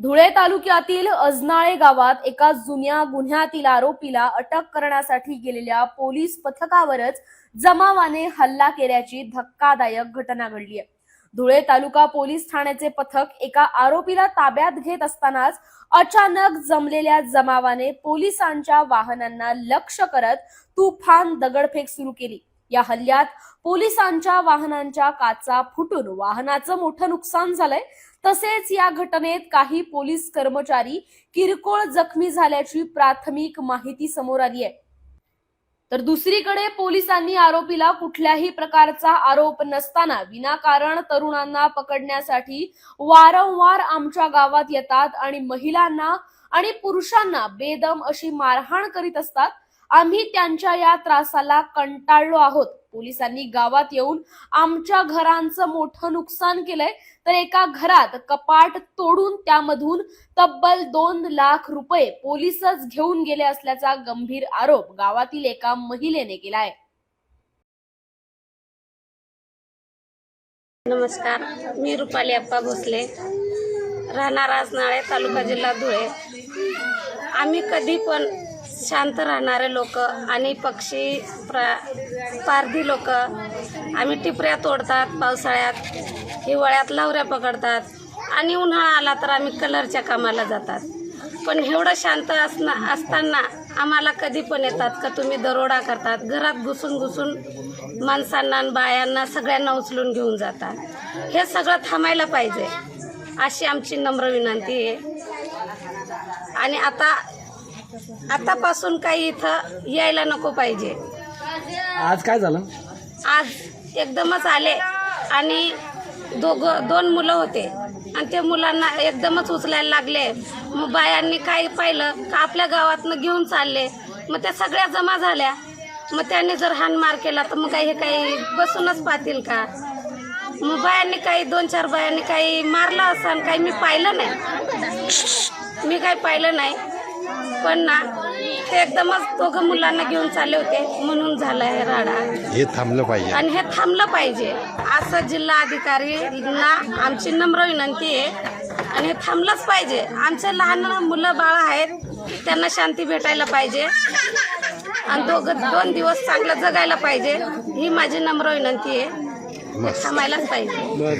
धुळे तालुक्यातील अजनाळे गावात एका जुन्या गुन्ह्यातील आरोपीला अटक करण्यासाठी गेलेल्या पोलीस पथकावरच जमावाने हल्ला केल्याची धक्कादायक घटना घडली आहे. धुळे तालुका पोलीस ठाण्याचे पथक एका आरोपीला ताब्यात घेत असतानाच अचानक जमलेल्या जमावाने पोलिसांच्या वाहनांना लक्ष करत तुफान दगडफेक सुरू केली. या हल्ल्यात पोलिसांच्या वाहनांच्या काचा फुटून वाहनाचं मोठं नुकसान झालंय. तसेच या घटनेत काही पोलीस कर्मचारी किरकोळ जखमी झाल्याची प्राथमिक माहिती समोर आली आहे. तर दुसरीकडे पोलिसांनी आरोपीला कुठल्याही प्रकारचा आरोप नसताना विनाकारण तरुणांना पकडण्यासाठी वारंवार आमच्या गावात येतात आणि महिलांना आणि पुरुषांना बेदम अशी मारहाण करीत असतात. आम्ही त्यांच्या या त्रासाला कंटाळलो आहोत. पोलिसांनी गावात येऊन आमच्या घरांचं मोठं नुकसान केलंय. तर एका घरात कपाट तोडून त्यामधून तब्बल दोन लाख रुपये पोलीसच घेऊन गेले असल्याचा गंभीर आरोप गावातील एका महिलेने केलाय. नमस्कार मी रुपाली अप्पा भोसले. राहणार आसनाळे तालुका जिल्हा धुळे. आम्ही कधी पण शांत राहणारे लोक आणि पक्षी प्रा पारधी लोक. आम्ही टिपऱ्या तोडतात पावसाळ्यात हिवाळ्यात लावऱ्या पकडतात आणि उन्हाळा आला तर आम्ही कलरच्या कामाला जातात. पण एवढं शांत असणं असताना आम्हाला कधी पण येतात का तुम्ही दरोडा करतात घरात घुसून घुसून माणसांना आणि बायांना सगळ्यांना उचलून घेऊन जातात. हे सगळं थांबायला पाहिजे अशी आमची नम्र विनंती आहे. आणि आता आतापासून काही इथं यायला नको पाहिजे. आज काय झालं? आज एकदमच आले आणि दोघं दोन मुलं होते. आणि ते मुलांना एकदमच उचलायला लागले. मग बायांनी काय पाहिलं का आपल्या गावातनं घेऊन चालले. मग त्या सगळ्या जमा झाल्या. मग त्यांनी जर हाणमार केला तर मग काही हे काही बसूनच पाहतील का? मग बायांनी काही दोन चार बायांनी काही मारलं असं काही मी पाहिलं नाही. मी काही पाहिलं नाही. पण ना ते एकदमच दोघं मुलांना घेऊन चालले होते म्हणून झालं हे राडा. हे थांबलं पाहिजे. आणि हे थांबलं पाहिजे. असं जिल्हा अधिकारींना आमची नम्र विनंती आहे. आणि हे थांबलंच पाहिजे. आमचे लहान मुलं बाळ आहेत त्यांना शांती भेटायला पाहिजे. आणि दोघं दोन दिवस चांगलं जगायला पाहिजे. ही माझी नम्र विनंती आहे. मस्त. थांबायलाच पाहिजे.